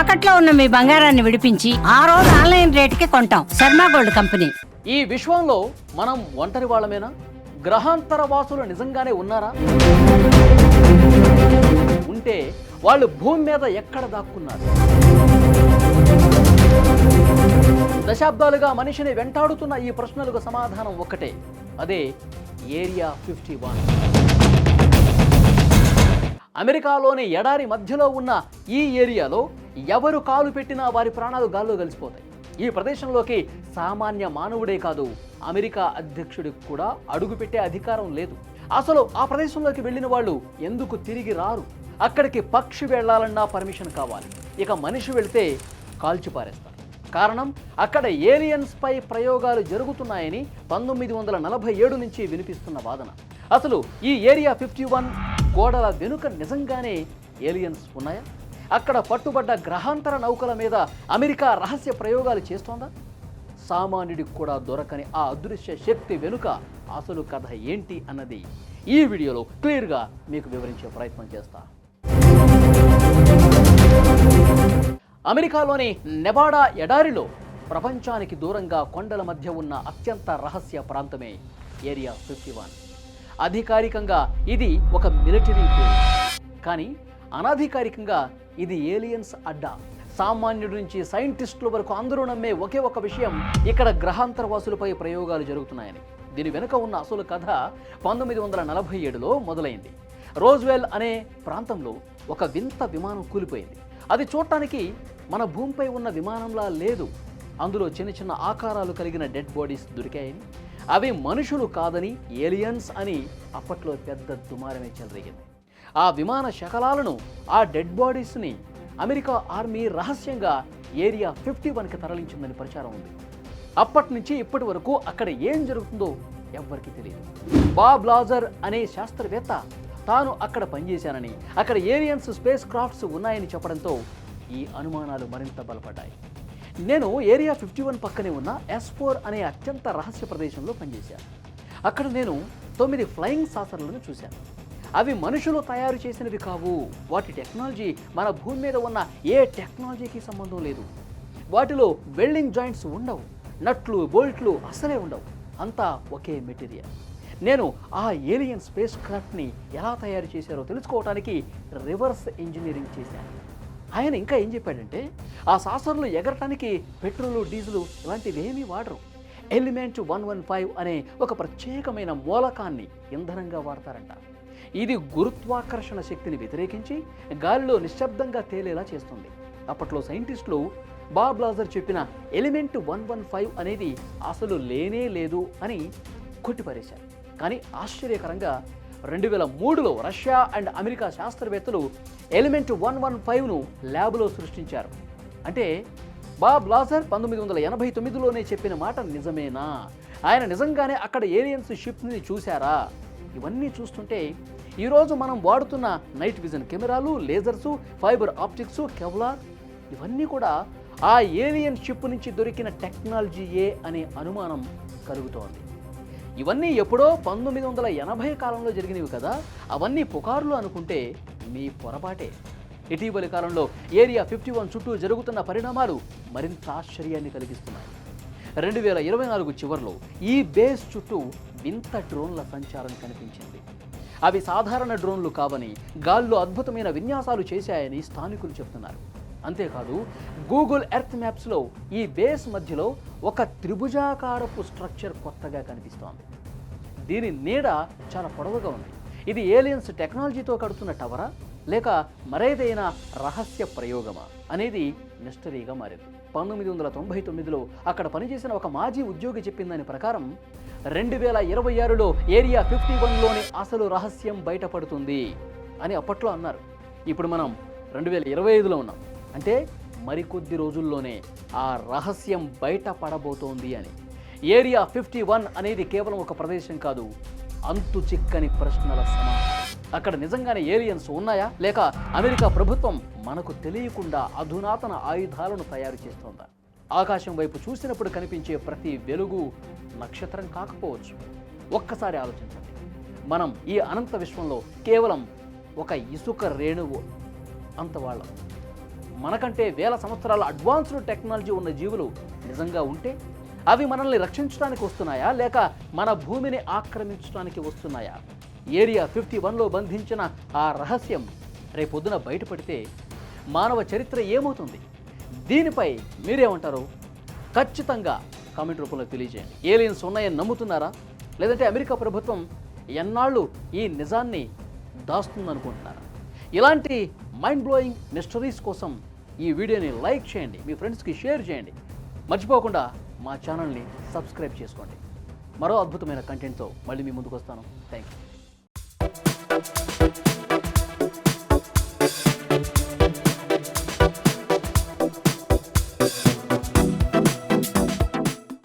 తాకట్లో ఉన్న మీ బంగారాన్ని విడిపించి ఆ రోజు ఆన్లైన్ రేటుకి కొంటాం. Sharma gold company. ఈ విశ్వంలో మనం ఒంటరి వాళ్ళమేనా? గ్రహాంతర వాసులు నిజంగానే ఉన్నారా? ఉంటే వాళ్ళు భూమి మీద ఎక్కడ దాక్కున్నారు? దశాబ్దాలుగా మనిషిని వెంటాడుతున్న ఈ ప్రశ్నలకు సమాధానం ఒక్కటే. అదే ఏరియా ఫిఫ్టీ వన్. అమెరికాలోని ఎడారి మధ్యలో ఉన్న ఈ ఏరియాలో ఎవరు కాలు పెట్టినా వారి ప్రాణాలు గాల్లో కలిసిపోతాయి. ఈ ప్రదేశంలోకి సామాన్య మానవుడే కాదు అమెరికా అధ్యక్షుడికి కూడా అడుగుపెట్టే అధికారం లేదు. అసలు ఆ ప్రదేశంలోకి వెళ్ళిన వాళ్ళు ఎందుకు తిరిగి రారు? అక్కడికి పక్షి వెళ్ళాలన్నా పర్మిషన్ కావాలి. ఇక మనిషి వెళ్తే కాల్చిపారేస్తారు కారణం అక్కడ ఏలియన్స్పై ప్రయోగాలు జరుగుతున్నాయని పంతొమ్మిది వందల నలభై ఏడు నుంచి వినిపిస్తున్న వాదన. అసలు ఈ ఏరియా ఫిఫ్టీ వన్ గోడల వెనుక నిజంగానే ఏలియన్స్ ఉన్నాయా? అక్కడ పట్టుబడ్డ గ్రహాంతర నౌకల మీద అమెరికా రహస్య ప్రయోగాలు చేస్తోందా? సామాన్యుడికి కూడా దొరకని ఆ అదృశ్య శక్తి వెనుక అసలు కథ ఏంటి అన్నది ఈ వీడియోలో క్లియర్గా మీకు వివరించే ప్రయత్నం చేస్తా. అమెరికాలోని నెవాడా ఎడారిలో ప్రపంచానికి దూరంగా కొండల మధ్య ఉన్న అత్యంత రహస్య ప్రాంతమే ఏరియా ఫిఫ్టీ వన్. అధికారికంగా ఇది ఒక మిలిటరీ బేస్ కానీ అనధికారికంగా ఇది ఏలియన్స్ అడ్డా. సామాన్యుడి నుంచి సైంటిస్టుల వరకు అందరూ నమ్మే ఒకే ఒక విషయం ఇక్కడ గ్రహాంతరవాసులపై ప్రయోగాలు జరుగుతున్నాయని. దీని వెనుక ఉన్న అసలు కథ పంతొమ్మిది వందల నలభై ఏడులో మొదలైంది. రోజ్వెల్ అనే ప్రాంతంలో ఒక వింత విమానం కూలిపోయింది. అది చూడటానికి మన భూమిపై ఉన్న విమానంలా లేదు. అందులో చిన్న చిన్న ఆకారాలు కలిగిన డెడ్ బాడీస్ దొరికాయని. అవి మనుషులు కాదని ఏలియన్స్ అని అప్పట్లో పెద్ద దుమారమే చెలరేగింది. ఆ విమాన శకలాలను ఆ డెడ్ బాడీస్ని అమెరికా ఆర్మీ రహస్యంగా ఏరియా ఫిఫ్టీ వన్కి తరలించిందని ప్రచారం ఉంది. అప్పటి నుంచి ఇప్పటి వరకు అక్కడ ఏం జరుగుతుందో ఎవ్వరికీ తెలియదు బాబ్ లాజర్ అనే శాస్త్రవేత్త తాను అక్కడ పనిచేశానని అక్కడ ఏలియన్స్ స్పేస్ క్రాఫ్ట్స్ ఉన్నాయని చెప్పడంతో ఈ అనుమానాలు మరింత బలపడ్డాయి. నేను ఏరియా ఫిఫ్టీ వన్ పక్కనే ఉన్న ఎస్ ఫోర్ అనే అత్యంత రహస్య ప్రదేశంలో పనిచేశాను. అక్కడ నేను తొమ్మిది ఫ్లయింగ్ సాసర్లను చూశాను. అవి మనుషులు తయారు చేసినవి కావు. వాటి టెక్నాలజీ మన భూమి మీద ఉన్న ఏ టెక్నాలజీకి సంబంధం లేదు. వాటిలో వెల్డింగ్ జాయింట్స్ ఉండవు. నట్లు బోల్ట్లు అసలే ఉండవు. అంతా ఒకే మెటీరియల్. నేను ఆ ఏలియన్ స్పేస్ క్రాఫ్ట్ని ఎలా తయారు చేశారో తెలుసుకోవడానికి రివర్స్ ఇంజనీరింగ్ చేశాను. ఆయన ఇంకా ఏం చెప్పాడంటే ఆ సాసర్లు ఎగరటానికి పెట్రోలు డీజిల్ ఇలాంటివి ఏమీ వాడరు. ఎలిమెంట్ వన్ వన్ ఫైవ్ అనే ఒక ప్రత్యేకమైన మూలకాన్ని ఇంధనంగా వాడతారంట. ఇది గురుత్వాకర్షణ శక్తిని వ్యతిరేకించి గాలిలో నిశ్శబ్దంగా తేలేలా చేస్తుంది. అప్పట్లో సైంటిస్టులు బాబ్ లాజర్ చెప్పిన ఎలిమెంట్ వన్ వన్ ఫైవ్ అనేది అసలు లేనే లేదు అని కొట్టిపారేశారు. కానీ ఆశ్చర్యకరంగా రెండు వేల మూడులో రష్యా అండ్ అమెరికా శాస్త్రవేత్తలు ఎలిమెంట్ వన్ వన్ ఫైవ్ను ల్యాబ్లో సృష్టించారు. అంటే బాబ్ లాజర్ పంతొమ్మిది వందల ఎనభై తొమ్మిదిలోనే చెప్పిన మాట నిజమేనా? ఆయన నిజంగానే అక్కడ ఏలియన్స్ షిప్ని చూశారా? ఇవన్నీ చూస్తుంటే ఈరోజు మనం వాడుతున్న నైట్ విజన్ కెమెరాలు లేజర్సు ఫైబర్ ఆప్టిక్స్ కెవ్లార్ ఇవన్నీ కూడా ఆ ఏలియన్ షిప్ నుంచి దొరికిన టెక్నాలజీయే అనే అనుమానం కలుగుతోంది. ఇవన్నీ ఎప్పుడో పంతొమ్మిది వందల ఎనభై కాలంలో జరిగినవి కదా? అవన్నీ పుకార్లు అనుకుంటే మీ పొరపాటే. ఇటీవలి కాలంలో ఏరియా ఫిఫ్టీ వన్ చుట్టూ జరుగుతున్న పరిణామాలు మరింత ఆశ్చర్యాన్ని కలిగిస్తున్నాయి. రెండు వేల ఇరవై నాలుగు చివరిలో ఈ బేస్ చుట్టూ వింత డ్రోన్ల సంచారం కనిపించింది. అవి సాధారణ డ్రోన్లు కావని గాల్లో అద్భుతమైన విన్యాసాలు చేశాయని స్థానికులు చెబుతున్నారు అంతేకాదు గూగుల్ ఎర్త్ మ్యాప్స్లో ఈ బేస్ మధ్యలో ఒక త్రిభుజాకారపు స్ట్రక్చర్ కొత్తగా కనిపిస్తోంది. దీని నీడ చాలా పొడవుగా ఉంది. ఇది ఏలియన్స్ టెక్నాలజీతో కడుతున్న టవరా? లేక మరేదైనా రహస్య ప్రయోగమా? అనేది మిస్టరీగా మారింది. పంతొమ్మిది వందల తొంభై తొమ్మిదిలో అక్కడ పనిచేసిన ఒక మాజీ ఉద్యోగి చెప్పిన దాని ప్రకారం రెండు వేల ఇరవై ఆరులో ఏరియా ఫిఫ్టీ వన్లోని అసలు రహస్యం బయటపడుతుంది అని అప్పట్లో అన్నారు. ఇప్పుడు మనం రెండు వేల ఇరవై ఐదులో ఉన్నాం. అంటే మరికొద్ది రోజుల్లోనే ఆ రహస్యం బయటపడబోతోంది అని. ఏరియా ఫిఫ్టీ వన్ అనేది కేవలం ఒక ప్రదేశం కాదు అంతు చిక్కని ప్రశ్నల సమాధానం అక్కడ నిజంగానే ఏలియన్స్ ఉన్నాయా? లేక అమెరికా ప్రభుత్వం మనకు తెలియకుండా అధునాతన ఆయుధాలను తయారు చేస్తోందా? ఆకాశం వైపు చూసినప్పుడు కనిపించే ప్రతి వెలుగు నక్షత్రం కాకపోవచ్చు. ఒక్కసారి ఆలోచించండి. మనం ఈ అనంత విశ్వంలో కేవలం ఒక ఇసుక రేణువు అంత వాళ్ళం మనకంటే వేల సంవత్సరాల అడ్వాన్స్డ్ టెక్నాలజీ ఉన్న జీవులు నిజంగా ఉంటే అవి మనల్ని రక్షించడానికి వస్తున్నాయా? లేక మన భూమిని ఆక్రమించడానికి వస్తున్నాయా? ఏరియా ఫిఫ్టీ వన్లో బంధించిన ఆ రహస్యం రేపొద్దున బయటపడితే మానవ చరిత్ర ఏమవుతుంది? దీనిపై మీరేమంటారు? ఖచ్చితంగా కామెంట్ రూపంలో తెలియజేయండి. ఏలియన్స్ ఉన్నాయని నమ్ముతున్నారా? లేదంటే అమెరికా ప్రభుత్వం ఎన్నాళ్ళు ఈ నిజాన్ని దాస్తుందనుకుంటున్నారా? ఇలాంటి మైండ్ బ్లోయింగ్ మిస్టరీస్ కోసం ఈ వీడియోని లైక్ చేయండి. మీ ఫ్రెండ్స్కి షేర్ చేయండి. మర్చిపోకుండా మా ఛానల్ని సబ్స్క్రైబ్ చేసుకోండి. మరో అద్భుతమైన కంటెంట్తో మళ్ళీ మీ ముందుకు వస్తాను థ్యాంక్ యూ